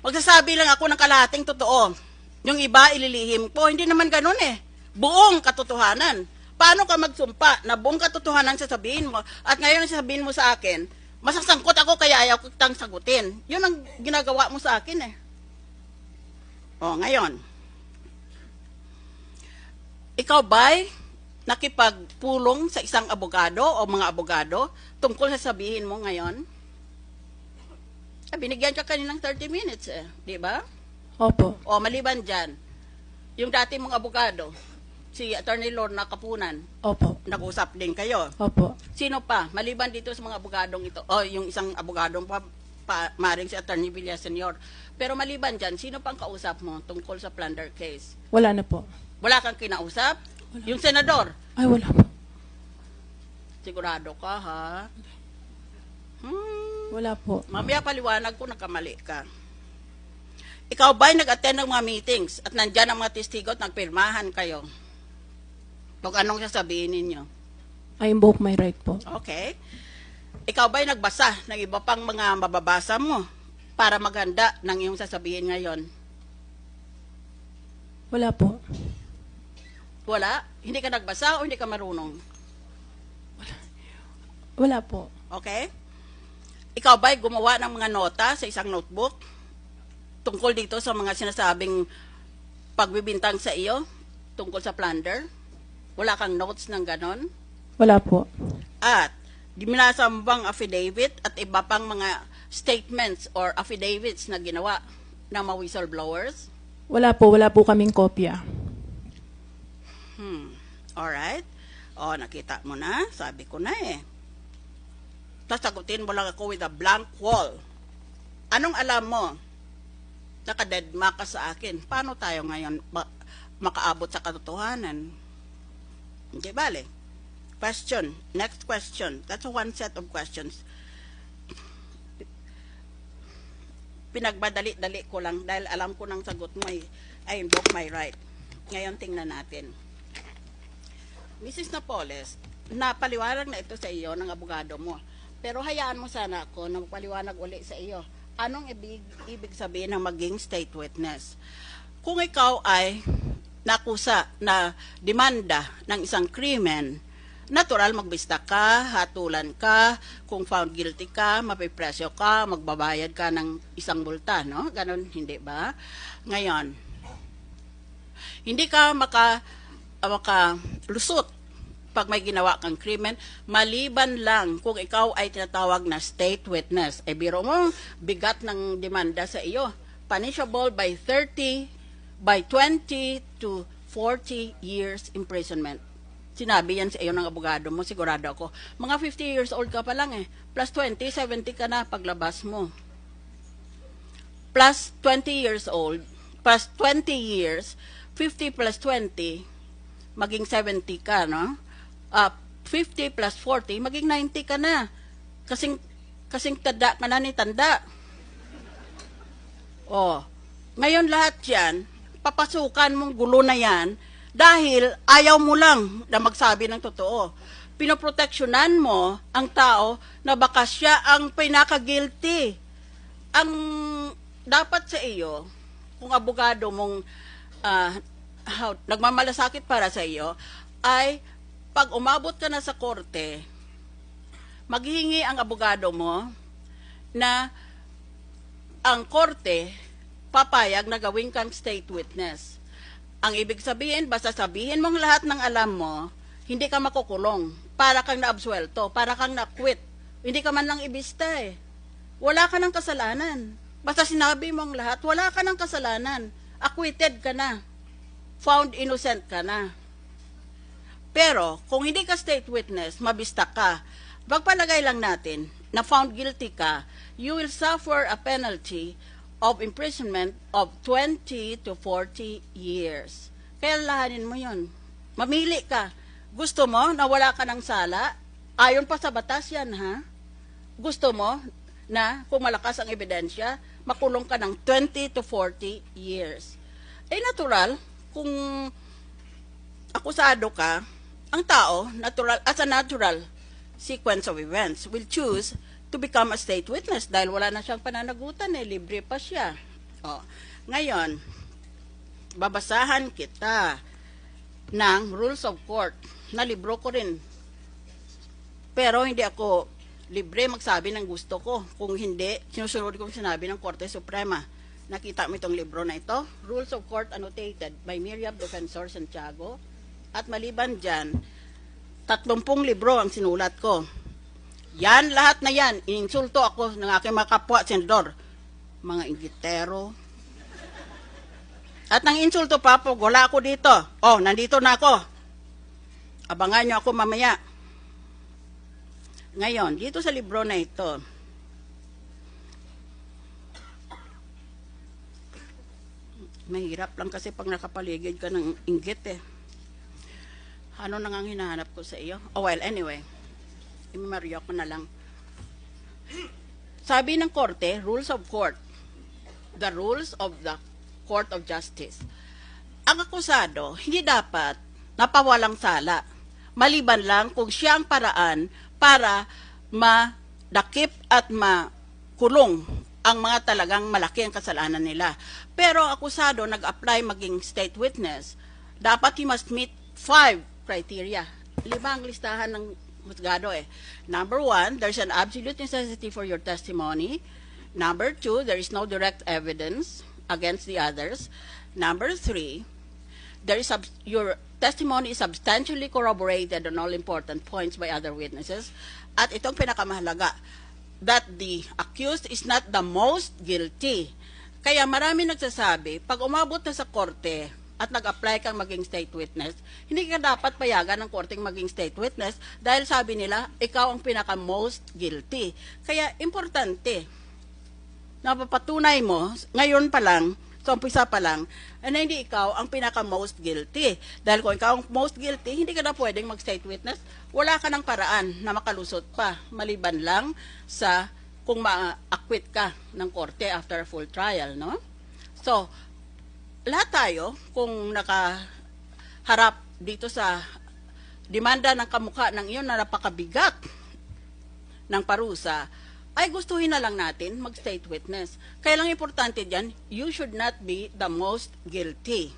Magsasabi lang ako ng kalahating totoo. Yung iba, ililihim ko. Hindi naman ganun eh. Buong katotohanan. Paano ka magsumpa na buong katotohanan sasabihin mo at ngayon sasabihin mo sa akin, masasangkot ako kaya ayaw kitang sagutin. Yun ang ginagawa mo sa akin eh. O, ngayon. Ikaw ba'y nakipagpulong sa isang abogado o mga abogado tungkol sa sabihin mo ngayon? Ah, binigyan ka kanilang 30 minutes eh, di ba? Opo. O maliban dyan, yung dati mong abogado, si Attorney Lorna Kapunan, Opo. nag-usap din kayo. Opo. Sino pa? Maliban dito sa mga abogadong ito, o yung isang abogadong pa, pa maring si Attorney Villa Senior. Pero maliban dyan, sino pang kausap mo tungkol sa plunder case? Wala na po. Wala kang kinausap? Yung senador, Ay, wala po. sigurado ka ha? Wala po. mamaya paliwanag ko nagkamali ka. Ikaw ba'y nag-attend ng mga meetings at nandyan ang mga testigo at nagpirmahan kayo? Kung anong sasabihin ninyo? I invoke my right po. Okay. Ikaw ba'y nagbasa ng iba pang mga mababasa mo para maganda ng iyong sasabihin ngayon? Wala po. Wala? Hindi ka nagbasa o hindi ka marunong? Wala po. Okay? Ikaw ba'y gumawa ng mga nota sa isang notebook tungkol dito sa mga sinasabing pagbibintang sa iyo tungkol sa plunder? Wala kang notes ng ganon? Wala po. At diminasa mo bang affidavit at iba pang mga statements or affidavits na ginawa ng mga whistleblowers? Wala po. Wala po kaming kopya. Hmm. Alright. O, nakita mo na. Sabi ko na eh. Sasagutin mo lang ako with a blank wall. Anong alam mo? Nakadedma ka sa akin. Paano tayo ngayon ma- makaabot sa katotohanan? Hindi bale. Question. Next question. That's one set of questions. Pinagbadali-dali ko lang dahil alam ko ng sagot mo ay I invoke my right. Ngayon tingnan natin. Mrs. Napoles, napaliwanag na ito sa iyo ng abogado mo. Pero hayaan mo sana ako na magpaliwanag uli sa iyo. Anong ibig, ibig sabihin ng maging state witness? Kung ikaw ay nakusa na demanda ng isang krimen, natural magbista ka, hatulan ka, kung found guilty ka, mapipresyo ka, magbabayad ka ng isang multa, no? Ganon, hindi ba? Ngayon, hindi ka maka uh, makalusot pag may ginawa kang krimen, maliban lang kung ikaw ay tinatawag na state witness. E biro mo, bigat ng demanda sa iyo. Punishable by 30, by 20 to 40 years imprisonment. Sinabi yan sa iyo ng abogado mo, sigurado ako. Mga 50 years old ka pa lang eh. Plus 20, 70 ka na paglabas mo. Plus 20 years old, plus 20 years, 50 plus 20, maging 70 ka, no? Uh, 50 plus 40, maging 90 ka na. Kasing, kasing tanda ka na ni tanda. Oh, ngayon lahat yan, papasukan mong gulo na yan dahil ayaw mo lang na magsabi ng totoo. Pinoproteksyonan mo ang tao na baka siya ang pinaka-guilty. Ang dapat sa iyo, kung abogado mong how, nagmamalasakit para sa iyo, ay pag umabot ka na sa korte, maghihingi ang abogado mo na ang korte papayag na gawin kang state witness. Ang ibig sabihin, basta sabihin mong lahat ng alam mo, hindi ka makukulong. Para kang naabsuelto, para kang na-quit. Hindi ka man lang ibista eh. Wala ka ng kasalanan. Basta sinabi mong lahat, wala ka ng kasalanan. Acquitted ka na. Found innocent ka na. Pero, kung hindi ka state witness, mabista ka, pagpalagay lang natin na found guilty ka, you will suffer a penalty of imprisonment of 20 to 40 years. Kaya lahanin mo yun. Mamili ka. Gusto mo na wala ka ng sala? Ayon pa sa batas yan, ha? Gusto mo na kung malakas ang ebidensya, makulong ka ng 20 to 40 years. Eh, natural, kung akusado ka, ang tao, natural, as a natural sequence of events, will choose to become a state witness dahil wala na siyang pananagutan eh, libre pa siya. Oh, ngayon, babasahan kita ng Rules of Court na libro ko rin. Pero hindi ako libre magsabi ng gusto ko. Kung hindi, sinusunod ko sinabi ng Korte Suprema. Nakita mo itong libro na ito, Rules of Court Annotated by Miriam Defensor Santiago. At maliban dyan, tatlumpung libro ang sinulat ko. Yan, lahat na yan, ininsulto ako ng aking mga kapwa, senador. Mga inggitero. At nang insulto pa po, wala ako dito. Oh, nandito na ako. Abangan nyo ako mamaya. Ngayon, dito sa libro na ito, mahirap lang kasi pag nakapaligid ka ng inggit eh. Ano nang ang hinahanap ko sa iyo? Oh well, anyway. Imamaryo ko na lang. Sabi ng korte, rules of court. The rules of the Court of Justice. Ang akusado, hindi dapat napawalang sala. Maliban lang kung siya ang paraan para madakip at makulong ang mga talagang malaki ang kasalanan nila. Pero akusado nag-apply maging state witness, dapat he must meet five criteria. Lima ang listahan ng husgado eh. Number one, there's an absolute necessity for your testimony. Number two, there is no direct evidence against the others. Number three, there is your testimony is substantially corroborated on all important points by other witnesses. At itong pinakamahalaga, that the accused is not the most guilty. Kaya marami nagsasabi, pag umabot na sa korte at nag-apply kang maging state witness, hindi ka dapat payagan ng korteng maging state witness dahil sabi nila, ikaw ang pinaka-most guilty. Kaya importante, napapatunay mo, ngayon pa lang, sa umpisa pa lang, na hindi ikaw ang pinaka-most guilty. Dahil kung ikaw ang most guilty, hindi ka na pwedeng mag-state witness. Wala ka ng paraan na makalusot pa, maliban lang sa kung ma-acquit ka ng korte after a full trial, no? So, lahat tayo, kung nakaharap dito sa demanda ng kamukha ng iyon na napakabigat ng parusa, ay gustuhin na lang natin mag-state witness. Kaya lang importante dyan, you should not be the most guilty.